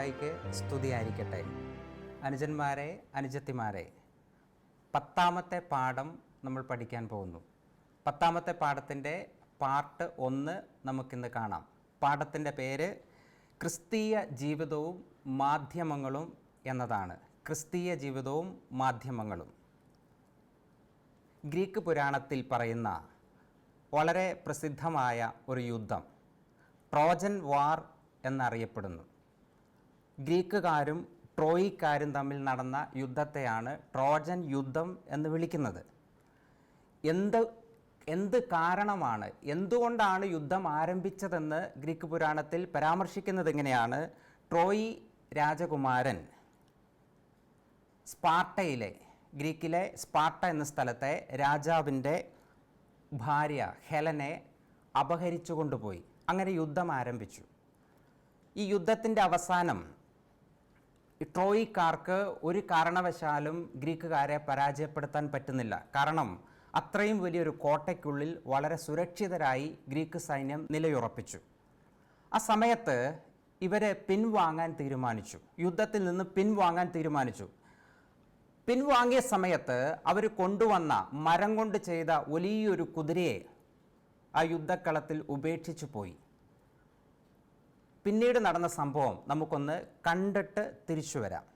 മിശിഹായിക്ക് സ്തുതിയായിരിക്കട്ടെ. അനുജന്മാരെ അനുജത്തിമാരെ പത്താമത്തെ പാഠം നമ്മൾ പഠിക്കാൻ പോകുന്നു. പത്താമത്തെ പാഠത്തിന്റെ പാർട്ട് ഒന്ന് നമുക്കിന്ന് കാണാം. പാഠത്തിന്റെ പേര് ക്രിസ്തീയ ജീവിതവും മാധ്യമങ്ങളും എന്നതാണ്. ക്രിസ്തീയ ജീവിതവും മാധ്യമങ്ങളും. ഗ്രീക്ക് പുരാണത്തിൽ പറയുന്ന വളരെ പ്രസിദ്ധമായ ഒരു യുദ്ധം. ട്രോജൻ വാർ എന്നറിയപ്പെടുന്നു. ഗ്രീക്കുകാരും ട്രോയിക്കാരും തമ്മിൽ നടന്ന യുദ്ധത്തെയാണ് ട്രോജൻ യുദ്ധം എന്ന് വിളിക്കുന്നത്. എന്ത് എന്ത് കാരണമാണ് എന്തുകൊണ്ടാണ് യുദ്ധം ആരംഭിച്ചതെന്ന് ഗ്രീക്ക് പുരാണത്തിൽ പരാമർശിക്കുന്നത് എങ്ങനെയാണ്? ട്രോയി രാജകുമാരൻ സ്പാർട്ടയിലെ ഗ്രീക്കിലെ സ്പാർട്ട എന്ന സ്ഥലത്തെ രാജാവിന്റെ ഭാര്യ ഹെലനെ അപഹരിച്ചു കൊണ്ടുപോയി. അങ്ങനെ യുദ്ധം ആരംഭിച്ചു. ഈ യുദ്ധത്തിന്റെ അവസാനം ട്രോയിക്കാർക്ക് ഒരു കാരണവശാലും ഗ്രീക്കുകാരെ പരാജയപ്പെടുത്താൻ പറ്റുന്നില്ല. കാരണം അത്രയും വലിയൊരു കോട്ടയ്ക്കുള്ളിൽ വളരെ സുരക്ഷിതരായി ഗ്രീക്ക് സൈന്യം നിലയുറപ്പിച്ചു. ആ സമയത്ത് ഇവരെ പിൻവാങ്ങാൻ തീരുമാനിച്ചു. യുദ്ധത്തിൽ നിന്ന് പിൻവാങ്ങാൻ തീരുമാനിച്ചു. പിൻവാങ്ങിയ സമയത്ത് അവർ കൊണ്ടുവന്ന മരം കൊണ്ട് ചെയ്ത വലിയൊരു കുതിരയെ ആ യുദ്ധക്കളത്തിൽ ഉപേക്ഷിച്ചു പോയി. പിന്നീട് നടന്ന സംഭവം നമുക്കൊന്ന് കണ്ടിട്ട് തിരിച്ചു വരാം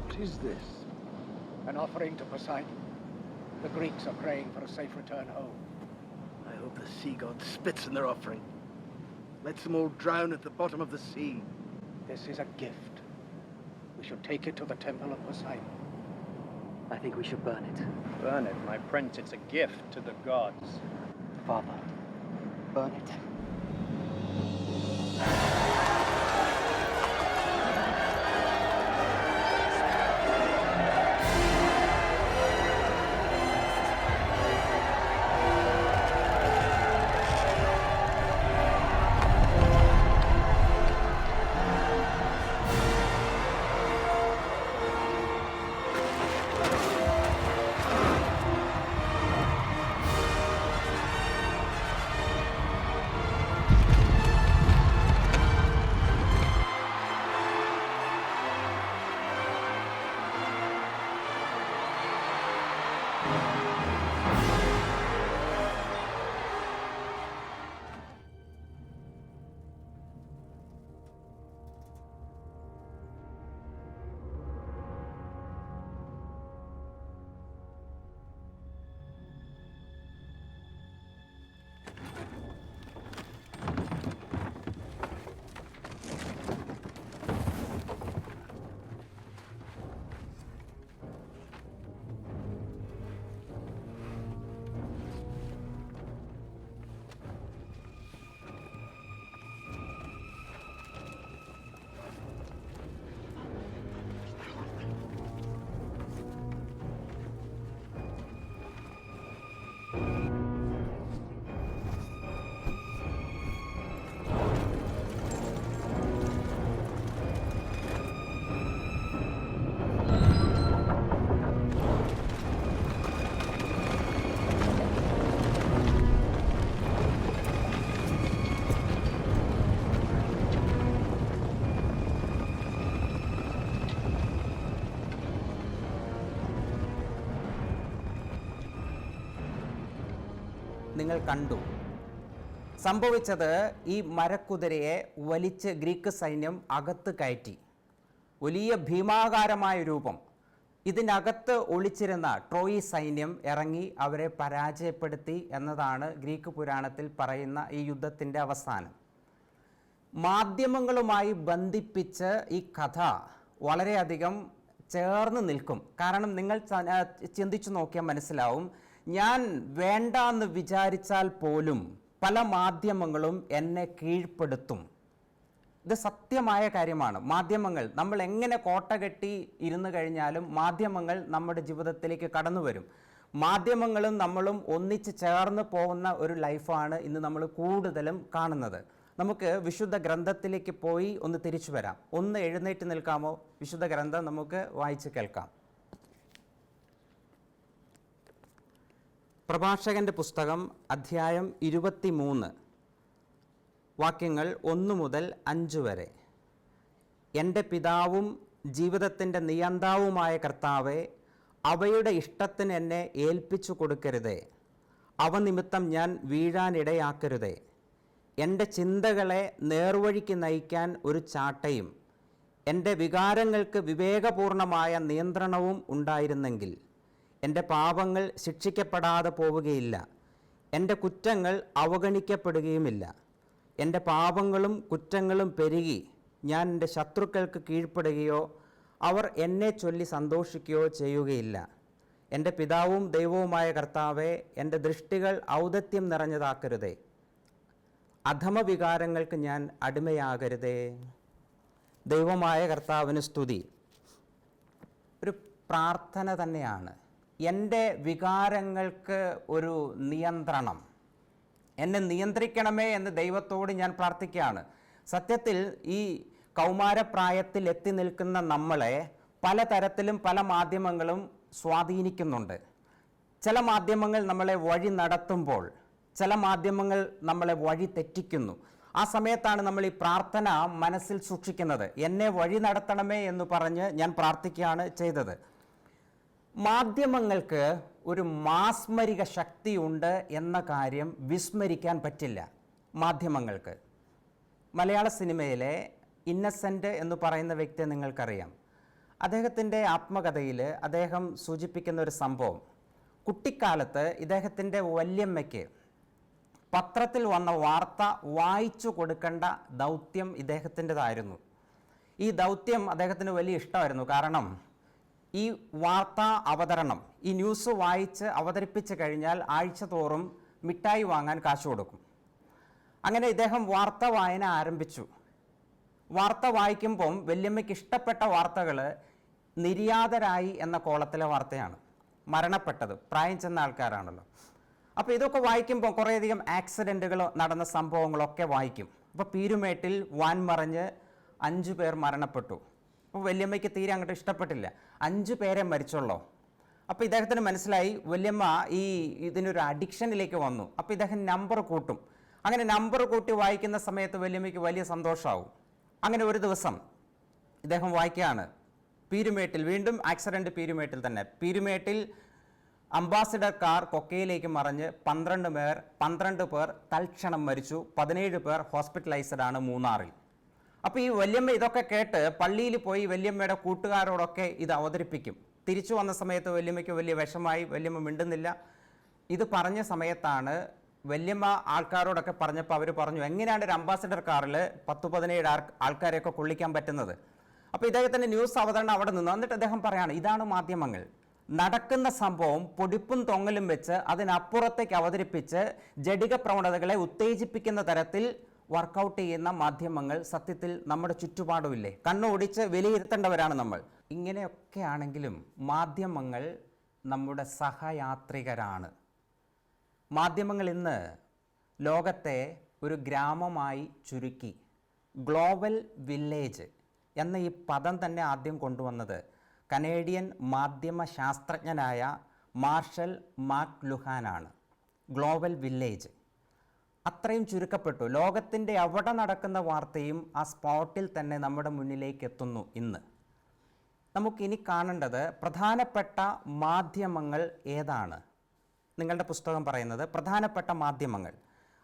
What is this? An offering to Poseidon. The Greeks are praying for a safe return home. I hope the sea god spits in their offering. Lets them all drown at the bottom of the sea. This is a gift. We should take it to the temple of Poseidon. I think we should burn it. Burn it, my prince. It's a gift to the gods. Father, burn it. നിങ്ങൾ കണ്ടു. സംഭവിച്ചത് ഈ മരക്കുതിരയെ വലിച്ച് Greek സൈന്യം അകത്ത് കയറ്റി. വലിയ ഭീമാകാരമായ രൂപം. ഇതിനകത്ത് ഒളിച്ചിരുന്ന ട്രോയി സൈന്യം ഇറങ്ങി അവരെ പരാജയപ്പെടുത്തി എന്നതാണ് ഗ്രീക്ക് പുരാണത്തിൽ പറയുന്ന ഈ യുദ്ധത്തിന്റെ അവസാനം. മാധ്യമങ്ങളുമായി ബന്ധിപ്പിച്ച് ഈ കഥ വളരെയധികം ചേർന്ന് നിൽക്കും. കാരണം നിങ്ങൾ ചിന്തിച്ചു നോക്കിയാൽ മനസ്സിലാവും. ഞാൻ വേണ്ട എന്ന് വിചാരിച്ചാൽ പോലും പല മാധ്യമങ്ങളും എന്നെ കീഴ്പ്പെടുത്തും. ഇത് സത്യമായ കാര്യമാണ്. മാധ്യമങ്ങൾ നമ്മൾ എങ്ങനെ കോട്ട കെട്ടി ഇരുന്ന് കഴിഞ്ഞാലും മാധ്യമങ്ങൾ നമ്മുടെ ജീവിതത്തിലേക്ക് കടന്നു വരും. മാധ്യമങ്ങളും നമ്മളും ഒന്നിച്ച് ചേർന്ന് പോകുന്ന ഒരു ലൈഫാണ് ഇന്ന് നമ്മൾ കൂടുതലും കാണുന്നത്. നമുക്ക് വിശുദ്ധ ഗ്രന്ഥത്തിലേക്ക് പോയി ഒന്ന് തിരിച്ചു വരാം. ഒന്ന് എഴുന്നേറ്റ് നിൽക്കാമോ? വിശുദ്ധ ഗ്രന്ഥം നമുക്ക് വായിച്ച് കേൾക്കാം. പ്രഭാഷകന്റെ പുസ്തകം അധ്യായം ഇരുപത്തി മൂന്ന് വാക്യങ്ങൾ ഒന്ന് മുതൽ അഞ്ച് വരെ. എന്റെ പിതാവും ജീവിതത്തിന്റെ നിയന്താവുമായ കർത്താവെ അവയുടെ ഇഷ്ടത്തിന് എന്നെ ഏൽപ്പിച്ചു കൊടുക്കരുതേ. അവ നിമിത്തം ഞാൻ വീഴാനിടയാക്കരുതേ എന്റെ ചിന്തകളെ നേർവഴിക്ക് നയിക്കാൻ ഒരു ചാട്ടയും എന്റെ വികാരങ്ങൾക്ക് വിവേകപൂർണമായ നിയന്ത്രണവും ഉണ്ടായിരുന്നെങ്കിൽ എന്റെ പാപങ്ങൾ ശിക്ഷിക്കപ്പെടാതെ പോവുകയില്ല. എന്റെ കുറ്റങ്ങൾ അവഗണിക്കപ്പെടുകയുമില്ല. എന്റെ പാപങ്ങളും കുറ്റങ്ങളും പെരുകി ഞാൻ എന്റെ ശത്രുക്കൾക്ക് കീഴ്പ്പെടുകയോ അവർ എന്നെ ചൊല്ലി സന്തോഷിക്കുകയോ ചെയ്യുകയില്ല. എന്റെ പിതാവും ദൈവവുമായ കർത്താവെ എന്റെ ദൃഷ്ടികൾ ഔദത്യം നിറഞ്ഞതാക്കരുതേ. അധമവികാരങ്ങൾക്ക് ഞാൻ അടിമയാകരുതേ. ദൈവമായ കർത്താവിന് സ്തുതി. ഒരു പ്രാർത്ഥന തന്നെയാണ്. എന്റെ വികാരങ്ങൾക്ക് ഒരു നിയന്ത്രണം. എന്നെ നിയന്ത്രിക്കണമേ എന്ന് ദൈവത്തോട് ഞാൻ പ്രാർത്ഥിക്കുകയാണ്. സത്യത്തിൽ ഈ കൗമാരപ്രായത്തിൽ എത്തി നിൽക്കുന്ന നമ്മളെ പലതരത്തിലും പല മാധ്യമങ്ങളും സ്വാധീനിക്കുന്നുണ്ട്. ചില മാധ്യമങ്ങൾ നമ്മളെ വഴി നടത്തുമ്പോൾ ചില മാധ്യമങ്ങൾ നമ്മളെ വഴി തെറ്റിക്കുന്നു. ആ സമയത്താണ് നമ്മൾ ഈ പ്രാർത്ഥന മനസ്സിൽ സൂക്ഷിക്കുന്നത്. എന്നെ വഴി നടത്തണമേ എന്ന് പറഞ്ഞ് ഞാൻ പ്രാർത്ഥിക്കുകയാണ് ചെയ്തത്. മാധ്യമങ്ങൾക്ക് ഒരു മാസ്മരിക ശക്തിയുണ്ട് എന്ന കാര്യം വിസ്മരിക്കാൻ പറ്റില്ല മാധ്യമങ്ങൾക്ക്. മലയാള സിനിമയിലെ ഇന്നസെന്റ് എന്ന് പറയുന്ന വ്യക്തിയെ നിങ്ങൾക്കറിയാം. അദ്ദേഹത്തിന്റെ ആത്മകഥയിൽ അദ്ദേഹം സൂചിപ്പിക്കുന്ന ഒരു സംഭവം. കുട്ടിക്കാലത്ത് ഇദ്ദേഹത്തിന്റെ വല്യമ്മയ്ക്ക് പത്രത്തിൽ വന്ന വാർത്ത വായിച്ചു കൊടുക്കേണ്ട ദൗത്യം ഇദ്ദേഹത്തിന്റെതായിരുന്നു. ഈ ദൗത്യം അദ്ദേഹത്തിന് വലിയ ഇഷ്ടമായിരുന്നു. കാരണം ഈ വാർത്താ അവതരണം ഈ ന്യൂസ് വായിച്ച് അവതരിപ്പിച്ച് കഴിഞ്ഞാൽ ആഴ്ച തോറും മിഠായി വാങ്ങാൻ കാശ് കൊടുക്കും. അങ്ങനെ ഇദ്ദേഹം വാർത്ത വായന ആരംഭിച്ചു. വാർത്ത വായിക്കുമ്പം വല്യമ്മയ്ക്ക് ഇഷ്ടപ്പെട്ട വാർത്തകൾ നിര്യാതരായി എന്ന കോളത്തിലെ വാർത്തയാണ്. മരണപ്പെട്ടത് പ്രായം ചെന്ന ആൾക്കാരാണല്ലോ. അപ്പോൾ ഇതൊക്കെ വായിക്കുമ്പോൾ കുറേയധികം ആക്സിഡന്റുകൾ നടന്ന സംഭവങ്ങളൊക്കെ വായിക്കും. അപ്പോൾ പീരുമേട്ടിൽ വാൻ മറിഞ്ഞ് അഞ്ചു പേർ മരണപ്പെട്ടു. അപ്പോൾ വല്യമ്മയ്ക്ക് തീരെ അങ്ങോട്ട് ഇഷ്ടപ്പെട്ടില്ല. അഞ്ചു പേരെ മരിച്ചുള്ളോ. അപ്പോൾ ഇദ്ദേഹത്തിന് മനസ്സിലായി വല്യമ്മ ഈ ഇതിനൊരു അഡിക്ഷനിലേക്ക് വന്നു. അപ്പോൾ ഇദ്ദേഹം നമ്പർ കൂട്ടും. അങ്ങനെ നമ്പർ കൂട്ടി വായിക്കുന്ന സമയത്ത് വല്യമ്മയ്ക്ക് വലിയ സന്തോഷമാവും അങ്ങനെ ഒരു ദിവസം ഇദ്ദേഹം വായിക്കുകയാണ്. പീരുമേട്ടിൽ വീണ്ടും ആക്സിഡന്റ് പീരുമേട്ടിൽ തന്നെ. പീരുമേട്ടിൽ അംബാസിഡർ കാർ കൊക്കയിലേക്ക് മറിഞ്ഞ് പന്ത്രണ്ട് പേർ പന്ത്രണ്ട് പേർ തൽക്ഷണം മരിച്ചു. പതിനേഴ് പേർ ഹോസ്പിറ്റലൈസ്ഡ് ആണ് മൂന്നാറിൽ. അപ്പോൾ ഈ വല്യമ്മ ഇതൊക്കെ കേട്ട് പള്ളിയിൽ പോയി വല്യമ്മയുടെ കൂട്ടുകാരോടൊക്കെ ഇത് അവതരിപ്പിക്കും. തിരിച്ചു വന്ന സമയത്ത് വല്യമ്മയ്ക്ക് വലിയ വിഷമായി വല്യമ്മ മിണ്ടുന്നില്ല. ഇത് പറഞ്ഞ സമയത്താണ് വല്യമ്മ ആൾക്കാരോടൊക്കെ പറഞ്ഞപ്പോൾ അവർ പറഞ്ഞു എങ്ങനെയാണ് ഒരു അംബാസിഡർ കാറിൽ പത്ത് പതിനേഴ് ആൾ ആൾക്കാരെയൊക്കെ കൊള്ളിക്കാൻ പറ്റുന്നത്? അപ്പോൾ ഇദ്ദേഹത്തിന്റെ ന്യൂസ് അവതരണം അവിടെ നിന്ന്. എന്നിട്ട് അദ്ദേഹം പറയാണ് ഇതാണ് മാധ്യമങ്ങൾ. നടക്കുന്ന സംഭവം പൊടിപ്പും തൊങ്ങലും വെച്ച് അതിനപ്പുറത്തേക്ക് അവതരിപ്പിച്ച് ജടിക പ്രവണതകളെ ഉത്തേജിപ്പിക്കുന്ന തരത്തിൽ വർക്കൗട്ട് ചെയ്യുന്ന മാധ്യമങ്ങൾ സത്യത്തിൽ നമ്മുടെ ചുറ്റുപാടുമില്ലേ? കണ്ണോടിച്ച് വിലയിരുത്തേണ്ടവരാണ് നമ്മൾ. ഇങ്ങനെയൊക്കെ ആണെങ്കിലും മാധ്യമങ്ങൾ നമ്മുടെ സഹയാത്രികരാണ്. മാധ്യമങ്ങൾ ഇന്ന് ലോകത്തെ ഒരു ഗ്രാമമായി ചുരുക്കി. ഗ്ലോബൽ വില്ലേജ് എന്ന ഈ പദം തന്നെ ആദ്യം കൊണ്ടുവന്നത് കനേഡിയൻ മാധ്യമ ശാസ്ത്രജ്ഞനായ മാർഷൽ മാക് ലുഹാനാണ്. Global village. അത്രയും ചുരുക്കപ്പെട്ടു. ലോകത്തിന്റെ അവിടെ നടക്കുന്ന വാർത്തയും ആ സ്പോട്ടിൽ തന്നെ നമ്മുടെ മുന്നിലേക്ക് എത്തുന്നു ഇന്ന്. നമുക്കിനി കാണേണ്ടത് പ്രധാനപ്പെട്ട മാധ്യമങ്ങൾ ഏതാണ്? നിങ്ങളുടെ പുസ്തകം പറയുന്നത് പ്രധാനപ്പെട്ട മാധ്യമങ്ങൾ.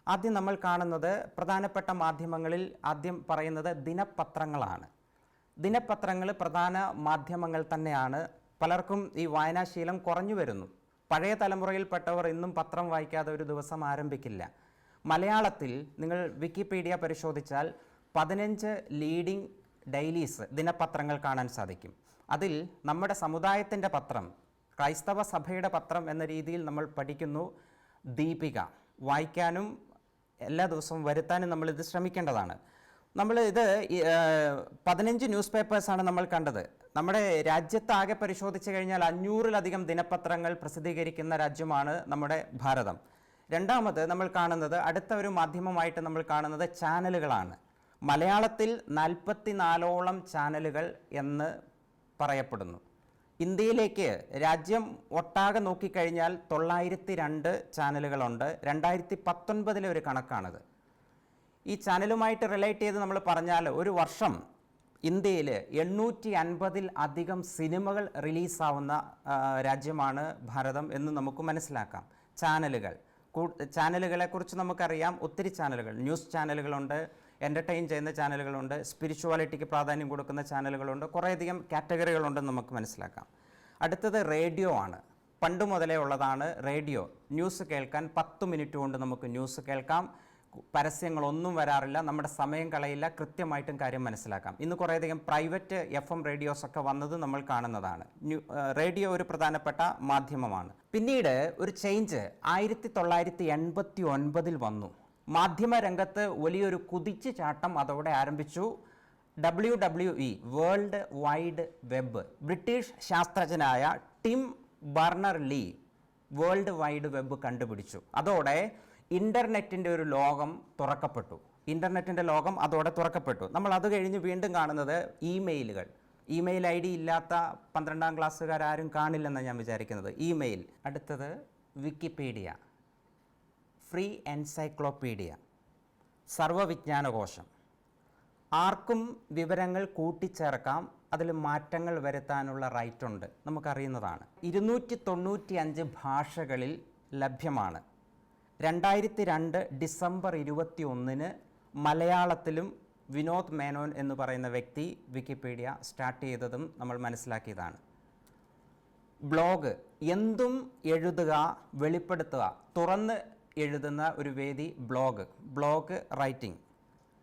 ആദ്യം നമ്മൾ കാണുന്നത് പ്രധാനപ്പെട്ട മാധ്യമങ്ങളിൽ ആദ്യം പറയുന്നത് ദിനപത്രങ്ങളാണ്. ദിനപത്രങ്ങൾ പ്രധാന മാധ്യമങ്ങൾ തന്നെയാണ്. പലർക്കും ഈ വായനാശീലം കുറഞ്ഞു വരുന്നു. പഴയ തലമുറയിൽപ്പെട്ടവർ ഇന്നും പത്രം വായിക്കാതെ ഒരു ദിവസം ആരംഭിക്കില്ല. മലയാളത്തിൽ നിങ്ങൾ വിക്കിപീഡിയ പരിശോധിച്ചാൽ പതിനഞ്ച് ലീഡിംഗ് ഡെയിലീസ് ദിനപത്രങ്ങൾ കാണാൻ സാധിക്കും. അതിൽ നമ്മുടെ സമുദായത്തിന്റെ പത്രം ക്രൈസ്തവ സഭയുടെ പത്രം എന്ന രീതിയിൽ നമ്മൾ പഠിക്കുന്നു ദീപിക. വായിക്കാനും എല്ലാ ദിവസവും വരുത്താനും ഇത് ശ്രമിക്കേണ്ടതാണ്. നമ്മൾ ഇത് പതിനഞ്ച് ന്യൂസ് പേപ്പേഴ്സാണ് നമ്മൾ കണ്ടത്. നമ്മുടെ രാജ്യത്താകെ പരിശോധിച്ച് കഴിഞ്ഞാൽ അഞ്ഞൂറിലധികം ദിനപത്രങ്ങൾ പ്രസിദ്ധീകരിക്കുന്ന രാജ്യമാണ് നമ്മുടെ ഭാരതം. രണ്ടാമത് നമ്മൾ കാണുന്നത് അടുത്ത ഒരു മാധ്യമമായിട്ട് നമ്മൾ കാണുന്നത് ചാനലുകളാണ്. മലയാളത്തിൽ നാൽപ്പത്തിനാലോളം ചാനലുകൾ എന്ന് പറയപ്പെടുന്നു. ഇന്ത്യയിലേക്ക് രാജ്യം ഒട്ടാകെ നോക്കിക്കഴിഞ്ഞാൽ തൊള്ളായിരത്തി രണ്ട് ചാനലുകളുണ്ട്. രണ്ടായിരത്തി പത്തൊൻപതിലെ ഒരു കണക്കാണിത്. ഈ ചാനലുമായിട്ട് റിലേറ്റ് ചെയ്ത് നമ്മൾ പറഞ്ഞാൽ ഒരു വർഷം ഇന്ത്യയിൽ എണ്ണൂറ്റി അൻപതിൽ അധികം സിനിമകൾ റിലീസാവുന്ന രാജ്യമാണ് ഭാരതം എന്ന് നമുക്ക് മനസ്സിലാക്കാം. ചാനലുകൾ. ചാനലുകളെക്കുറിച്ച് നമുക്കറിയാം. ഒത്തിരി ചാനലുകൾ. ന്യൂസ് ചാനലുകളുണ്ട് എന്റർടൈൻ ചെയ്യുന്ന ചാനലുകളുണ്ട് സ്പിരിച്വാലിറ്റിക്ക് പ്രാധാന്യം കൊടുക്കുന്ന ചാനലുകളുണ്ട് കുറേയധികം കാറ്റഗറികളുണ്ടെന്ന് നമുക്ക് മനസ്സിലാക്കാം. അടുത്തത് റേഡിയോ ആണ്. പണ്ട് മുതലേ ഉള്ളതാണ് റേഡിയോ. ന്യൂസ് കേൾക്കാൻ പത്ത് മിനിറ്റ് കൊണ്ട് നമുക്ക് ന്യൂസ് കേൾക്കാം. പരസ്യങ്ങളൊന്നും വരാറില്ല നമ്മുടെ സമയം കളയില്ല കൃത്യമായിട്ടും കാര്യം മനസ്സിലാക്കാം. ഇന്ന് കുറേയധികം പ്രൈവറ്റ് എഫ് എം റേഡിയോസൊക്കെ വന്നത് നമ്മൾ കാണുന്നതാണ്. റേഡിയോ ഒരു പ്രധാനപ്പെട്ട മാധ്യമമാണ്. പിന്നീട് ഒരു ചേഞ്ച് ആയിരത്തി തൊള്ളായിരത്തി എൺപത്തി ഒൻപതിൽ വന്നു. മാധ്യമ രംഗത്ത് വലിയൊരു കുതിച്ചു ചാട്ടം അതോടെ ആരംഭിച്ചു W W E world wide web. British ശാസ്ത്രജ്ഞനായ Tim Berners Lee world wide web കണ്ടുപിടിച്ചു. അതോടെ ഇന്റർനെറ്റിന്റെ ഒരു ലോകം തുറക്കപ്പെട്ടു. ഇന്റർനെറ്റിന്റെ ലോകം അതോടെ തുറക്കപ്പെട്ടു. നമ്മൾ അത് കഴിഞ്ഞ് വീണ്ടും കാണുന്നത് ഇമെയിലുകൾ. ഇമെയിൽ ഐ ഡി ഇല്ലാത്ത പന്ത്രണ്ടാം ക്ലാസ്സുകാരും കാണില്ലെന്നാണ് ഞാൻ വിചാരിക്കുന്നത്. ഇമെയിൽ. അടുത്തത് വിക്കിപീഡിയ. Free encyclopedia. സർവവിജ്ഞാനകോശം ആർക്കും വിവരങ്ങൾ കൂട്ടിച്ചേർക്കാം. അതിൽ മാറ്റങ്ങൾ വരുത്താനുള്ള റൈറ്റ് ഉണ്ട് നമുക്കറിയുന്നതാണ്. ഇരുന്നൂറ്റി തൊണ്ണൂറ്റി അഞ്ച് ഭാഷകളിൽ ലഭ്യമാണ്. രണ്ടായിരത്തി രണ്ട് ഡിസംബർ ഇരുപത്തി ഒന്നിന് മലയാളത്തിലും വിനോദ് മേനോൻ എന്ന് പറയുന്ന വ്യക്തി വിക്കിപീഡിയ സ്റ്റാർട്ട് ചെയ്തതും നമ്മൾ മനസ്സിലാക്കിയതാണ്. ബ്ലോഗ് എന്തും എഴുതുക വെളിപ്പെടുത്തുക തുറന്ന് എഴുതുന്ന ഒരു വേദി ബ്ലോഗ് ബ്ലോഗ് റൈറ്റിംഗ്.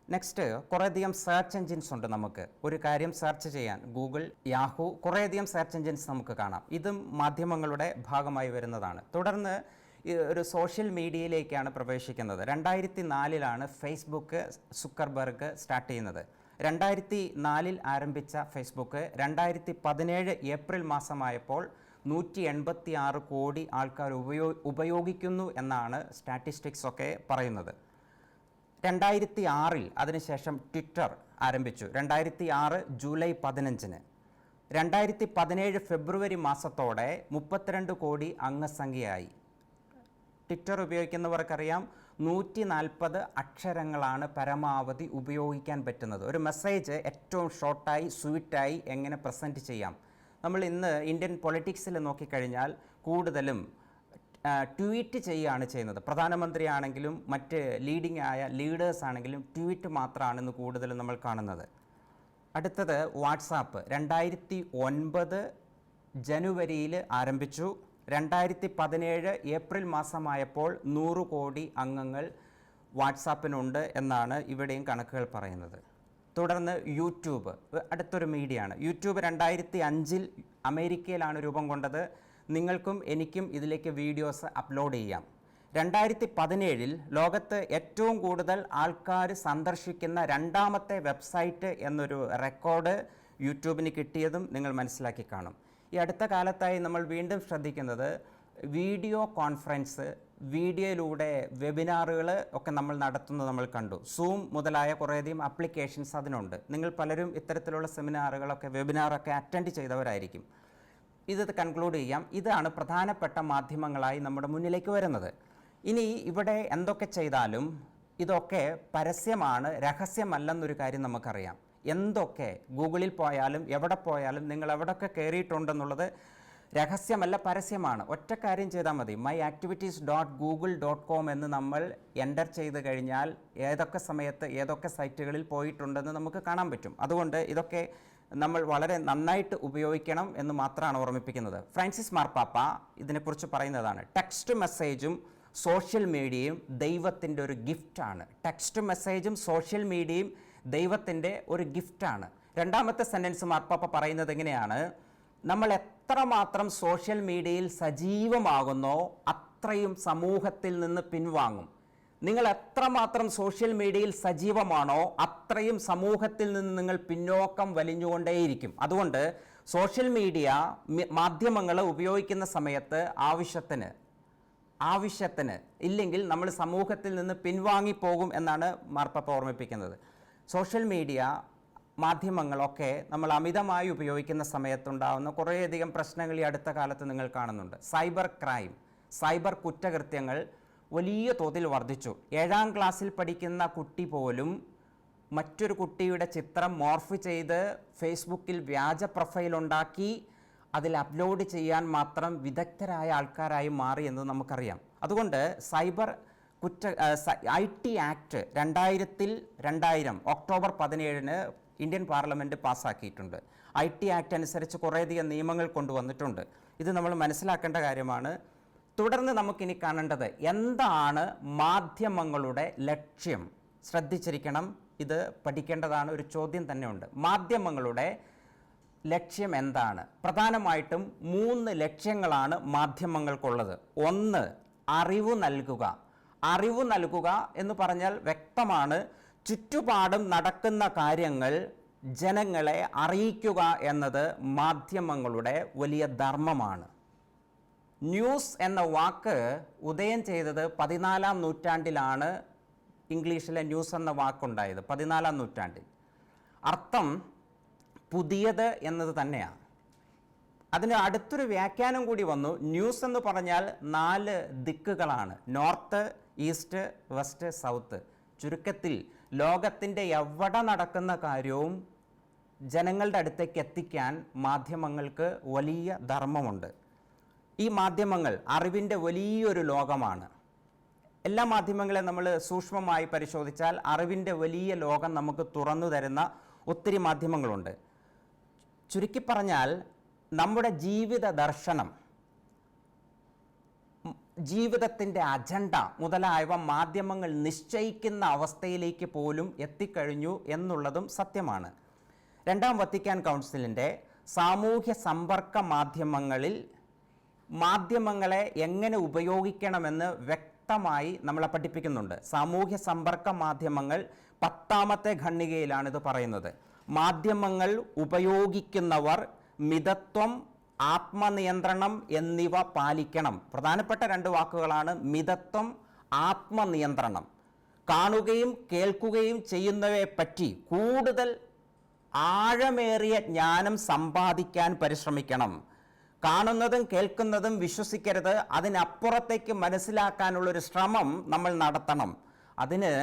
നെക്സ്റ്റ് കുറേയധികം സെർച്ച് എൻജിൻസ് ഉണ്ട് നമുക്ക്. ഒരു കാര്യം സെർച്ച് ചെയ്യാൻ ഗൂഗിൾ യാഹു കുറേയധികം സെർച്ച് എൻജിൻസ് നമുക്ക് കാണാം. ഇതും മാധ്യമങ്ങളുടെ ഭാഗമായി വരുന്നതാണ്. തുടർന്ന് ഒരു സോഷ്യൽ മീഡിയയിലേക്കാണ് പ്രവേശിക്കുന്നത്. രണ്ടായിരത്തി നാലിലാണ് ഫേസ്ബുക്ക് സുക്കർബർഗ് സ്റ്റാർട്ട് ചെയ്യുന്നത്. രണ്ടായിരത്തി നാലിൽ ആരംഭിച്ച ഫേസ്ബുക്ക് രണ്ടായിരത്തി പതിനേഴ് ഏപ്രിൽ മാസമായപ്പോൾ നൂറ്റി എൺപത്തി ആറ് കോടി ആൾക്കാർ ഉപയോ ഉപയോഗിക്കുന്നു എന്നാണ് സ്റ്റാറ്റിസ്റ്റിക്സ് ഒക്കെ പറയുന്നത്. രണ്ടായിരത്തി ആറിൽ അതിനുശേഷം ട്വിറ്റർ ആരംഭിച്ചു. രണ്ടായിരത്തി ആറ് ജൂലൈ പതിനഞ്ചിന്. രണ്ടായിരത്തി പതിനേഴ് ഫെബ്രുവരി മാസത്തോടെ മുപ്പത്തിരണ്ട് കോടി അംഗസംഖ്യയായി. ട്വിറ്റർ ഉപയോഗിക്കുന്നവർക്കറിയാം നൂറ്റി നാൽപ്പത് അക്ഷരങ്ങളാണ് പരമാവധി ഉപയോഗിക്കാൻ പറ്റുന്നത്. ഒരു മെസ്സേജ് ഏറ്റവും ഷോർട്ടായി സ്വീറ്റായി എങ്ങനെ പ്രസന്റ് ചെയ്യാം? നമ്മൾ ഇന്ന് ഇന്ത്യൻ പൊളിറ്റിക്സിൽ നോക്കിക്കഴിഞ്ഞാൽ കൂടുതലും ട്വീറ്റ് ചെയ്യുകയാണ് ചെയ്യുന്നത്. പ്രധാനമന്ത്രിയാണെങ്കിലും മറ്റ് ലീഡിംഗ് ആയ ലീഡേഴ്സ് ആണെങ്കിലും ട്വീറ്റ് മാത്രമാണ് ഇന്ന് കൂടുതലും നമ്മൾ കാണുന്നത്. അടുത്തത് വാട്സാപ്പ്. രണ്ടായിരത്തി ഒൻപത് ജനുവരിയിൽ ആരംഭിച്ചു. രണ്ടായിരത്തി പതിനേഴ് ഏപ്രിൽ മാസമായപ്പോൾ നൂറ് കോടി അംഗങ്ങൾ വാട്സാപ്പിനുണ്ട് എന്നാണ് ഇവിടെയും കണക്കുകൾ പറയുന്നത്. തുടർന്ന് യൂട്യൂബ് അടുത്തൊരു മീഡിയയാണ്. യൂട്യൂബ് രണ്ടായിരത്തി അഞ്ചിൽ അമേരിക്കയിലാണ് രൂപം കൊണ്ടത്. നിങ്ങൾക്കും എനിക്കും ഇതിലേക്ക് വീഡിയോസ് അപ്ലോഡ് ചെയ്യാം. രണ്ടായിരത്തി പതിനേഴിൽ ലോകത്ത് ഏറ്റവും കൂടുതൽ ആൾക്കാർ സന്ദർശിക്കുന്ന രണ്ടാമത്തെ വെബ്സൈറ്റ് എന്നൊരു റെക്കോർഡ് യൂട്യൂബിന് കിട്ടിയതും നിങ്ങൾ മനസ്സിലാക്കി കാണും. ഈ അടുത്ത കാലത്തായി നമ്മൾ വീണ്ടും ശ്രദ്ധിക്കുന്നത് വീഡിയോ കോൺഫറൻസ് വീഡിയോയിലൂടെ വെബിനാറുകൾ ഒക്കെ നമ്മൾ നടത്തുന്നത് നമ്മൾ കണ്ടു. സൂം മുതലായ കുറേയധികം ആപ്ലിക്കേഷൻസ് അതിനുണ്ട്. നിങ്ങൾ പലരും ഇത്തരത്തിലുള്ള സെമിനാറുകളൊക്കെ വെബിനാറൊക്കെ അറ്റൻഡ് ചെയ്തവരായിരിക്കും. ഇത് കൺക്ലൂഡ് ചെയ്യാം. ഇതാണ് പ്രധാനപ്പെട്ട മാധ്യമങ്ങളായി നമ്മുടെ മുന്നിലേക്ക് വരുന്നത്. ഇനി ഇവിടെ എന്തൊക്കെ ചെയ്താലും ഇതൊക്കെ പരസ്യമാണ് രഹസ്യമല്ലെന്നൊരു കാര്യം നമുക്കറിയാം. എന്തൊക്കെ ഗൂഗിളിൽ പോയാലും എവിടെ പോയാലും നിങ്ങൾ എവിടെയൊക്കെ കയറിയിട്ടുണ്ടെന്നുള്ളത് രഹസ്യമല്ല പരസ്യമാണ്. ഒറ്റ കാര്യം ചെയ്താൽ മതി. My activities dot Google dot com എന്ന് നമ്മൾ എന്റർ ചെയ്ത് കഴിഞ്ഞാൽ ഏതൊക്കെ സമയത്ത് ഏതൊക്കെ സൈറ്റുകളിൽ പോയിട്ടുണ്ടെന്ന് നമുക്ക് കാണാൻ പറ്റും. അതുകൊണ്ട് ഇതൊക്കെ നമ്മൾ വളരെ നന്നായിട്ട് ഉപയോഗിക്കണം എന്ന് മാത്രമാണ് ഓർമ്മിപ്പിക്കുന്നത്. ഫ്രാൻസിസ് മാർപ്പാപ്പ ഇതിനെക്കുറിച്ച് പറയുന്നതാണ്. ടെക്സ്റ്റ് മെസ്സേജും സോഷ്യൽ മീഡിയയും ദൈവത്തിന്റെ ഒരു ഗിഫ്റ്റാണ് ടെക്സ്റ്റ് മെസ്സേജും സോഷ്യൽ മീഡിയയും ദൈവത്തിന്റെ ഒരു ഗിഫ്റ്റാണ്. രണ്ടാമത്തെ സെന്റൻസ് മാർപ്പാപ്പ പറയുന്നത് എങ്ങനെയാണ്? നമ്മൾ എത്രമാത്രം സോഷ്യൽ മീഡിയയിൽ സജീവമാകുന്നോ അത്രയും സമൂഹത്തിൽ നിന്ന് പിൻവാങ്ങും. നിങ്ങൾ എത്രമാത്രം സോഷ്യൽ മീഡിയയിൽ സജീവമാണോ അത്രയും സമൂഹത്തിൽ നിന്ന് നിങ്ങൾ പിന്നോക്കം വലിഞ്ഞുകൊണ്ടേയിരിക്കും. അതുകൊണ്ട് സോഷ്യൽ മീഡിയ മാധ്യമങ്ങൾ ഉപയോഗിക്കുന്ന സമയത്ത് ആവശ്യത്തിന് ആവശ്യത്തിന് ഇല്ലെങ്കിൽ നമ്മൾ സമൂഹത്തിൽ നിന്ന് പിൻവാങ്ങിപ്പോകും എന്നാണ് മാർപ്പാപ്പ ഓർമ്മിപ്പിക്കുന്നത്. സോഷ്യൽ മീഡിയ മാധ്യമങ്ങളൊക്കെ നമ്മൾ അമിതമായി ഉപയോഗിക്കുന്ന സമയത്തുണ്ടാകുന്ന കുറേയധികം പ്രശ്നങ്ങൾ ഈ അടുത്ത കാലത്ത് നിങ്ങൾ കാണുന്നുണ്ട്. സൈബർ ക്രൈം സൈബർ കുറ്റകൃത്യങ്ങൾ വലിയ തോതിൽ വർദ്ധിച്ചു. ഏഴാം ക്ലാസ്സിൽ പഠിക്കുന്ന കുട്ടി പോലും മറ്റൊരു കുട്ടിയുടെ ചിത്രം മോർഫ് ചെയ്ത് ഫേസ്ബുക്കിൽ വ്യാജ പ്രൊഫൈൽ ഉണ്ടാക്കി അതിൽ അപ്ലോഡ് ചെയ്യാൻ മാത്രം വിദഗ്ധരായ ആൾക്കാരായി മാറി എന്ന് നമുക്കറിയാം. അതുകൊണ്ട് സൈബർ കുറ്റ ഐ ടി ആക്ട് രണ്ടായിരത്തിൽ രണ്ടായിരം ഒക്ടോബർ പതിനേഴിന് ഇന്ത്യൻ പാർലമെന്റ് പാസ്സാക്കിയിട്ടുണ്ട്. ഐ ടി ആക്ട് അനുസരിച്ച് കുറേയധികം നിയമങ്ങൾ കൊണ്ടുവന്നിട്ടുണ്ട്. ഇത് നമ്മൾ മനസ്സിലാക്കേണ്ട കാര്യമാണ്. തുടർന്ന് നമുക്കിനി കാണേണ്ടത് എന്താണ് മാധ്യമങ്ങളുടെ ലക്ഷ്യം? ശ്രദ്ധിച്ചിരിക്കണം. ഇത് പഠിക്കേണ്ടതാണ്. ഒരു ചോദ്യം തന്നെയുണ്ട്. മാധ്യമങ്ങളുടെ ലക്ഷ്യം എന്താണ്? പ്രധാനമായിട്ടും മൂന്ന് ലക്ഷ്യങ്ങളാണ് മാധ്യമങ്ങൾക്കുള്ളത്. ഒന്ന് അറിവ് നൽകുക. അറിവ് നൽകുക എന്ന് പറഞ്ഞാൽ വ്യക്തമാണ്. ചുറ്റുപാടും നടക്കുന്ന കാര്യങ്ങൾ ജനങ്ങളെ അറിയിക്കുക എന്നത് മാധ്യമങ്ങളുടെ വലിയ ധർമ്മമാണ്. ന്യൂസ് എന്ന വാക്ക് ഉദയം ചെയ്തത് പതിനാലാം നൂറ്റാണ്ടിലാണ് ഇംഗ്ലീഷിലെ ന്യൂസ് എന്ന വാക്കുണ്ടായത് പതിനാലാം നൂറ്റാണ്ടിൽ. അർത്ഥം പുതിയത് എന്നത് തന്നെയാണ്. അതിന് അടുത്തൊരു വ്യാഖ്യാനം കൂടി വന്നു. ന്യൂസ് എന്ന് പറഞ്ഞാൽ നാല് ദിക്കുകളാണ്. North east west south. ചുരുക്കത്തിൽ ലോകത്തിന്റെ എവിടെ നടക്കുന്ന കാര്യവും ജനങ്ങളുടെ അടുത്തേക്ക് എത്തിക്കാൻ മാധ്യമങ്ങൾക്ക് വലിയ ധർമ്മമുണ്ട്. ഈ മാധ്യമങ്ങൾ അറിവിന്റെ വലിയൊരു ലോകമാണ്. എല്ലാ മാധ്യമങ്ങളെ നമ്മൾ സൂക്ഷ്മമായി പരിശോധിച്ചാൽ അറിവിന്റെ വലിയ ലോകം നമുക്ക് തുറന്നു തരുന്ന ഒത്തിരി മാധ്യമങ്ങളുണ്ട്. ചുരുക്കി പറഞ്ഞാൽ നമ്മുടെ ജീവിത ദർശനം ജീവിതത്തിന്റെ അജണ്ട മുതലായവ മാധ്യമങ്ങൾ നിശ്ചയിക്കുന്ന അവസ്ഥയിലേക്ക് പോലും എത്തിക്കഴിഞ്ഞു എന്നുള്ളതും സത്യമാണ്. രണ്ടാം വത്തിക്കാൻ കൗൺസിലിന്റെ സാമൂഹ്യ സമ്പർക്ക മാധ്യമങ്ങളിൽ മാധ്യമങ്ങളെ എങ്ങനെ ഉപയോഗിക്കണമെന്ന് വ്യക്തമായി നമ്മളെ പഠിപ്പിക്കുന്നുണ്ട്. സാമൂഹ്യ സമ്പർക്ക മാധ്യമങ്ങൾ പത്താമത്തെ ഖണ്ണികയിലാണിത് പറയുന്നത്. മാധ്യമങ്ങൾ ഉപയോഗിക്കുന്നവർ മിതത്വം ആത്മനിയന്ത്രണം എന്നിവ പാലിക്കണം. പ്രധാനപ്പെട്ട രണ്ട് വാക്കുകളാണ് മിതത്വം ആത്മനിയന്ത്രണം. കാണുകയും കേൾക്കുകയും ചെയ്യുന്നവയെ പറ്റി കൂടുതൽ ആഴമേറിയ ജ്ഞാനം സമ്പാദിക്കാൻ പരിശ്രമിക്കണം. കാണുന്നതും കേൾക്കുന്നതും വിശ്വസിക്കരുത്. അതിനപ്പുറത്തേക്ക് മനസ്സിലാക്കാനുള്ളൊരു ശ്രമം നമ്മൾ നടത്തണം. അതിന്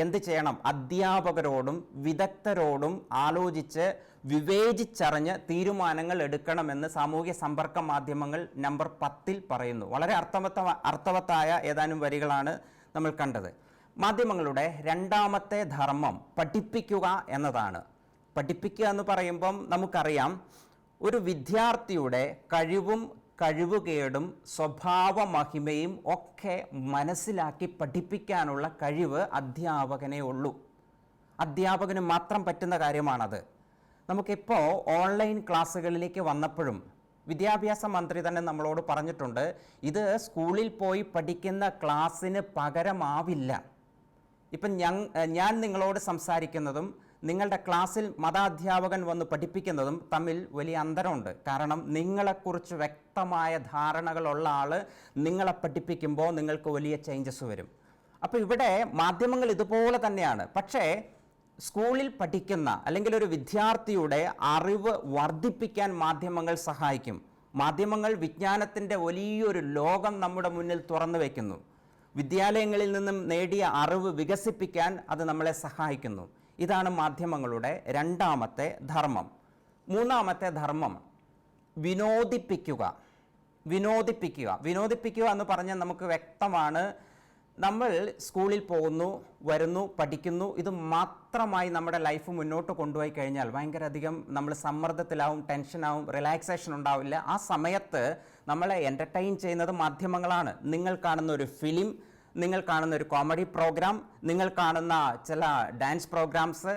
എന്ത് ചെയ്യണം? അധ്യാപകരോടും വിദഗ്ധരോടും ആലോചിച്ച് വിവേചിച്ചറിഞ്ഞ് തീരുമാനങ്ങൾ എടുക്കണമെന്ന് സാമൂഹ്യ സമ്പർക്ക മാധ്യമങ്ങൾ നമ്പർ പത്തിൽ പറയുന്നു. വളരെ അർത്ഥവത്ത അർത്ഥവത്തായ ഏതാനും വരികളാണ് നമ്മൾ കണ്ടത്. മാധ്യമങ്ങളുടെ രണ്ടാമത്തെ ധർമ്മം പഠിപ്പിക്കുക എന്നതാണ്. പഠിപ്പിക്കുക എന്ന് പറയുമ്പം നമുക്കറിയാം ഒരു വിദ്യാർത്ഥിയുടെ കഴിവും കഴിവുകേടും സ്വഭാവ മഹിമയും ഒക്കെ മനസ്സിലാക്കി പഠിപ്പിക്കാനുള്ള കഴിവ് അധ്യാപകനേ ഉള്ളൂ. അധ്യാപകന് മാത്രം പറ്റുന്ന കാര്യമാണത്. നമുക്കിപ്പോൾ ഓൺലൈൻ ക്ലാസ്സുകളിലേക്ക് വന്നപ്പോഴും വിദ്യാഭ്യാസ മന്ത്രി തന്നെ നമ്മളോട് പറഞ്ഞിട്ടുണ്ട് ഇത് സ്കൂളിൽ പോയി പഠിക്കുന്ന ക്ലാസ്സിന് പകരമാവില്ല. ഇപ്പം ഞാൻ നിങ്ങളോട് സംസാരിക്കുന്നതും നിങ്ങളുടെ ക്ലാസ്സിൽ മതാധ്യാപകൻ വന്ന് പഠിപ്പിക്കുന്നതും തമ്മിൽ വലിയ അന്തരമുണ്ട്. കാരണം നിങ്ങളെക്കുറിച്ച് വ്യക്തമായ ധാരണകളുള്ള ആൾ നിങ്ങളെ പഠിപ്പിക്കുമ്പോൾ നിങ്ങൾക്ക് വലിയ ചേഞ്ചസ് വരും. അപ്പോൾ ഇവിടെ മാധ്യമങ്ങൾ ഇതുപോലെ തന്നെയാണ്. പക്ഷേ സ്കൂളിൽ പഠിക്കുന്ന അല്ലെങ്കിൽ ഒരു വിദ്യാർത്ഥിയുടെ അറിവ് വർദ്ധിപ്പിക്കാൻ മാധ്യമങ്ങൾ സഹായിക്കും. മാധ്യമങ്ങൾ വിജ്ഞാനത്തിന്റെ വലിയൊരു ലോകം നമ്മുടെ മുന്നിൽ തുറന്നു വയ്ക്കുന്നു വിദ്യാലയങ്ങളിൽ നിന്നും നേടിയ അറിവ് വികസിപ്പിക്കാൻ അത് നമ്മളെ സഹായിക്കുന്നു. ഇതാണ് മാധ്യമങ്ങളുടെ രണ്ടാമത്തെ ധർമ്മം. മൂന്നാമത്തെ ധർമ്മം വിനോദിപ്പിക്കുക. വിനോദിപ്പിക്കുക. വിനോദിപ്പിക്കുക എന്ന് പറഞ്ഞാൽ നമുക്ക് വ്യക്തമാണ്. നമ്മൾ സ്കൂളിൽ പോകുന്നു വരുന്നു പഠിക്കുന്നു. ഇത് മാത്രമായി നമ്മുടെ ലൈഫ് മുന്നോട്ട് കൊണ്ടുപോയി കഴിഞ്ഞാൽ ഭയങ്കര അധികം നമ്മൾ സമ്മർദ്ദത്തിലാവും ടെൻഷനാവും റിലാക്സേഷൻ ഉണ്ടാവില്ല. ആ സമയത്ത് നമ്മളെ എന്റർടൈൻ ചെയ്യുന്നത് മാധ്യമങ്ങളാണ്. നിങ്ങൾ കാണുന്ന ഒരു ഫിലിം നിങ്ങൾ കാണുന്ന ഒരു കോമഡി പ്രോഗ്രാം നിങ്ങൾ കാണുന്ന ചില ഡാൻസ് പ്രോഗ്രാംസ്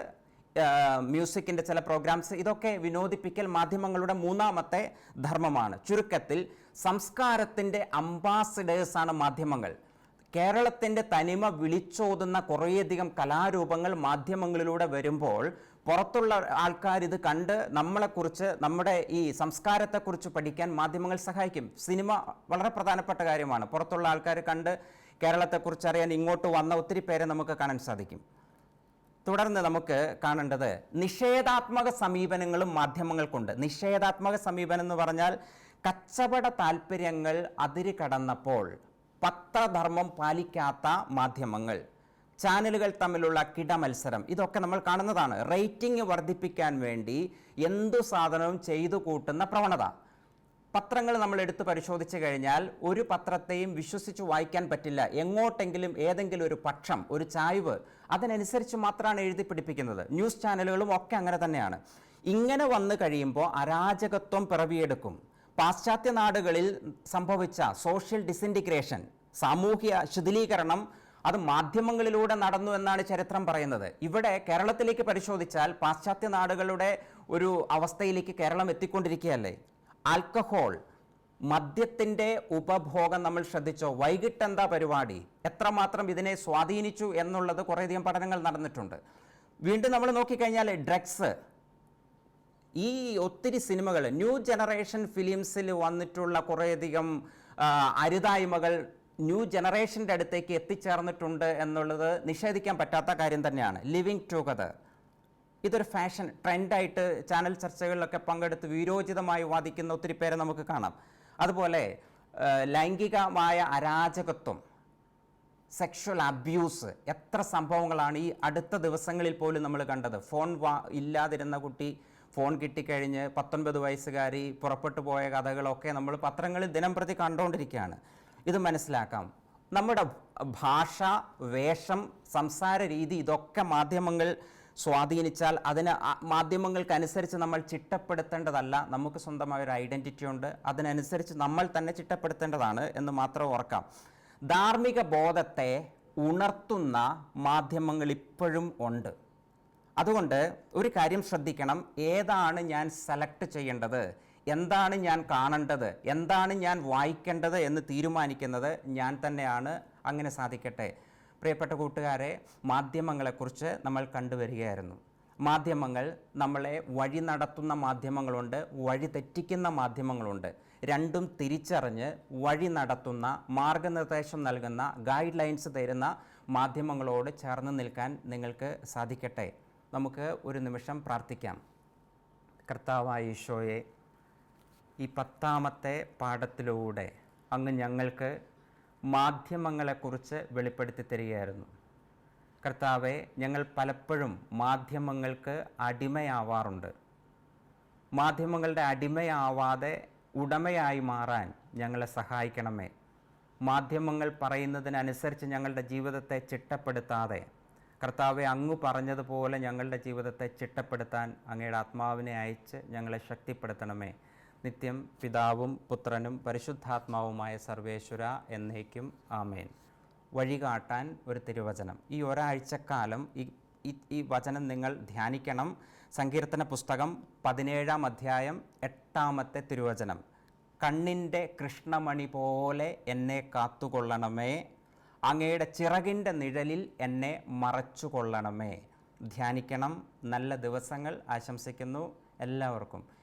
മ്യൂസിക്കിന്റെ ചില പ്രോഗ്രാംസ് ഇതൊക്കെ വിനോദിപ്പിക്കൽ മാധ്യമങ്ങളുടെ മൂന്നാമത്തെ ധർമ്മമാണ്. ചുരുക്കത്തിൽ സംസ്കാരത്തിന്റെ അംബാസിഡേഴ്സാണ് മാധ്യമങ്ങൾ. കേരളത്തിന്റെ തനിമ വിളിച്ചോതുന്ന കുറേയധികം കലാരൂപങ്ങൾ മാധ്യമങ്ങളിലൂടെ വരുമ്പോൾ പുറത്തുള്ള ആൾക്കാർ ഇത് കണ്ട് നമ്മളെക്കുറിച്ച് നമ്മുടെ ഈ സംസ്കാരത്തെക്കുറിച്ച് പഠിക്കാൻ മാധ്യമങ്ങൾ സഹായിക്കും. സിനിമ വളരെ പ്രധാനപ്പെട്ട കാര്യമാണ്. പുറത്തുള്ള ആൾക്കാർ കണ്ട് കേരളത്തെക്കുറിച്ച് അറിയാൻ ഇങ്ങോട്ട് വന്ന ഒത്തിരി പേരെ നമുക്ക് കാണാൻ സാധിക്കും. തുടർന്ന് നമുക്ക് കാണേണ്ടത് നിഷേധാത്മക സമീപനങ്ങളും മാധ്യമങ്ങൾക്കുണ്ട്. നിഷേധാത്മക സമീപനം എന്ന് പറഞ്ഞാൽ കച്ചവട താല്പര്യങ്ങൾ അതിര് കടന്നപ്പോൾ പത്രധർമ്മം പാലിക്കാത്ത മാധ്യമങ്ങൾ ചാനലുകൾ തമ്മിലുള്ള കിടമത്സരം ഇതൊക്കെ നമ്മൾ കാണുന്നതാണ്. റേറ്റിംഗ് വർദ്ധിപ്പിക്കാൻ വേണ്ടി എന്തു സാധനവും ചെയ്തു കൂട്ടുന്ന പ്രവണത. പത്രങ്ങൾ നമ്മൾ എടുത്ത് പരിശോധിച്ച് കഴിഞ്ഞാൽ ഒരു പത്രത്തെയും വിശ്വസിച്ച് വായിക്കാൻ പറ്റില്ല. എങ്ങോട്ടെങ്കിലും ഏതെങ്കിലും ഒരു പക്ഷം ഒരു ചായ്വ് അതിനനുസരിച്ച് മാത്രമാണ് എഴുതി പിടിപ്പിക്കുന്നത്. ന്യൂസ് ചാനലുകളും ഒക്കെ അങ്ങനെ തന്നെയാണ്. ഇങ്ങനെ വന്നു കഴിയുമ്പോൾ അരാജകത്വം പിറവിയെടുക്കും. പാശ്ചാത്യ നാടുകളിൽ സംഭവിച്ച സോഷ്യൽ ഡിസിന്റിഗ്രേഷൻ സാമൂഹ്യ ശിഥിലീകരണം അത് മാധ്യമങ്ങളിലൂടെ നടന്നു എന്നാണ് ചരിത്രം പറയുന്നത്. ഇവിടെ കേരളത്തിലേക്ക് പരിശോധിച്ചാൽ പാശ്ചാത്യ നാടുകളുടെ ഒരു അവസ്ഥയിലേക്ക് കേരളം എത്തിക്കൊണ്ടിരിക്കുകയല്ലേ? ആൽക്കഹോൾ മദ്യത്തിന്റെ ഉപഭോഗം നമ്മൾ ശ്രദ്ധിച്ചോ? വൈകിട്ട് എന്താ പരിപാടി? എത്രമാത്രം ഇതിനെ സ്വാധീനിച്ചു എന്നുള്ളത് കുറേയധികം പഠനങ്ങൾ നടന്നിട്ടുണ്ട്. വീണ്ടും നമ്മൾ നോക്കിക്കഴിഞ്ഞാൽ ഡ്രഗ്സ്. ഈ ഒത്തിരി സിനിമകൾ ന്യൂ ജനറേഷൻ ഫിലിംസിൽ വന്നിട്ടുള്ള കുറേയധികം അരുതായ്മകൾ ന്യൂ ജനറേഷന്റെ അടുത്തേക്ക് എത്തിച്ചേർന്നിട്ടുണ്ട് എന്നുള്ളത് നിഷേധിക്കാൻ പറ്റാത്ത കാര്യം തന്നെയാണ്. Living together. ഇതൊരു ഫാഷൻ ട്രെൻഡായിട്ട് ചാനൽ ചർച്ചകളിലൊക്കെ പങ്കെടുത്ത് വീരോചിതമായി വാദിക്കുന്ന ഒത്തിരി പേരെ നമുക്ക് കാണാം. അതുപോലെ ലൈംഗികമായ അരാജകത്വം സെക്ഷൽ അബ്യൂസ് എത്ര സംഭവങ്ങളാണ് ഈ അടുത്ത ദിവസങ്ങളിൽ പോലും നമ്മൾ കണ്ടത്? ഫോൺ വാ ഇല്ലാതിരുന്ന കുട്ടി ഫോൺ കിട്ടിക്കഴിഞ്ഞ് പത്തൊൻപത് വയസ്സുകാരി പുറപ്പെട്ടു പോയ കഥകളൊക്കെ നമ്മൾ പത്രങ്ങളിൽ ദിനം പ്രതി കണ്ടുകൊണ്ടിരിക്കുകയാണ്. ഇത് മനസ്സിലാക്കാം. നമ്മുടെ ഭാഷ വേഷം സംസാര രീതി ഇതൊക്കെ മാധ്യമങ്ങൾ സ്വാധീനിച്ചാൽ അതിന് മാധ്യമങ്ങൾക്കനുസരിച്ച് നമ്മൾ ചിട്ടപ്പെടുത്തേണ്ടതല്ല. നമുക്ക് സ്വന്തമായ ഒരു ഐഡന്റിറ്റി ഉണ്ട്. അതിനനുസരിച്ച് നമ്മൾ തന്നെ ചിട്ടപ്പെടുത്തേണ്ടതാണ് എന്ന് മാത്രം ഓർക്കാം. ധാർമ്മിക ബോധത്തെ ഉണർത്തുന്ന മാധ്യമങ്ങൾ ഇപ്പോഴും ഉണ്ട്. അതുകൊണ്ട് ഒരു കാര്യം ശ്രദ്ധിക്കണം. ഏതാണ് ഞാൻ സെലക്ട് ചെയ്യേണ്ടത്? എന്താണ് ഞാൻ കാണേണ്ടത്? എന്താണ് ഞാൻ വായിക്കേണ്ടത് എന്ന് തീരുമാനിക്കുന്നത് ഞാൻ തന്നെയാണ്. അങ്ങനെ സാധിക്കട്ടെ. പ്രിയപ്പെട്ട കൂട്ടുകാരെ മാധ്യമങ്ങളെക്കുറിച്ച് നമ്മൾ കണ്ടുവരികയായിരുന്നു. മാധ്യമങ്ങൾ നമ്മളെ വഴി നടത്തുന്ന മാധ്യമങ്ങളുണ്ട് വഴി തെറ്റിക്കുന്ന മാധ്യമങ്ങളുണ്ട്. രണ്ടും തിരിച്ചറിഞ്ഞ് വഴി നടത്തുന്ന മാർഗനിർദ്ദേശം നൽകുന്ന ഗൈഡ് ലൈൻസ് തരുന്ന മാധ്യമങ്ങളോട് ചേർന്ന് നിൽക്കാൻ നിങ്ങൾക്ക് സാധിക്കട്ടെ. നമുക്ക് ഒരു നിമിഷം പ്രാർത്ഥിക്കാം. കർത്താവായ ഈശോയെ ഈ പത്താമത്തെ പാഠത്തിലൂടെ അങ്ങ് ഞങ്ങൾക്ക് മാധ്യമങ്ങളെക്കുറിച്ച് വെളിപ്പെടുത്തി തരികയായിരുന്നു. കർത്താവെ ഞങ്ങൾ പലപ്പോഴും മാധ്യമങ്ങൾക്ക് അടിമയാവാറുണ്ട്. മാധ്യമങ്ങളുടെ അടിമയാവാതെ ഉടമയായി മാറാൻ ഞങ്ങളെ സഹായിക്കണമേ. മാധ്യമങ്ങൾ പറയുന്നതിനനുസരിച്ച് ഞങ്ങളുടെ ജീവിതത്തെ ചിട്ടപ്പെടുത്താതെ കർത്താവെ അങ്ങ് പറഞ്ഞതുപോലെ ഞങ്ങളുടെ ജീവിതത്തെ ചിട്ടപ്പെടുത്താൻ അങ്ങയുടെ ആത്മാവിനെ അയച്ച് ഞങ്ങളെ ശക്തിപ്പെടുത്തണമേ. നിത്യം പിതാവും പുത്രനും പരിശുദ്ധാത്മാവുമായ സർവേശ്വര എന്നേക്കും ആമേൻ. വഴികാട്ടാൻ ഒരു തിരുവചനം. ഈ ഒരാഴ്ചക്കാലം ഈ ഈ- വചനം നിങ്ങൾ ധ്യാനിക്കണം. സങ്കീർത്തന പുസ്തകം പതിനേഴാം അധ്യായം എട്ടാമത്തെ തിരുവചനം. കണ്ണിന്റെ കൃഷ്ണമണി പോലെ എന്നെ കാത്തുകൊള്ളണമേ. അങ്ങയുടെ ചിറകിന്റെ നിഴലിൽ എന്നെ മറച്ചുകൊള്ളണമേ. ധ്യാനിക്കണം. നല്ല ദിവസങ്ങൾ ആശംസിക്കുന്നു എല്ലാവർക്കും.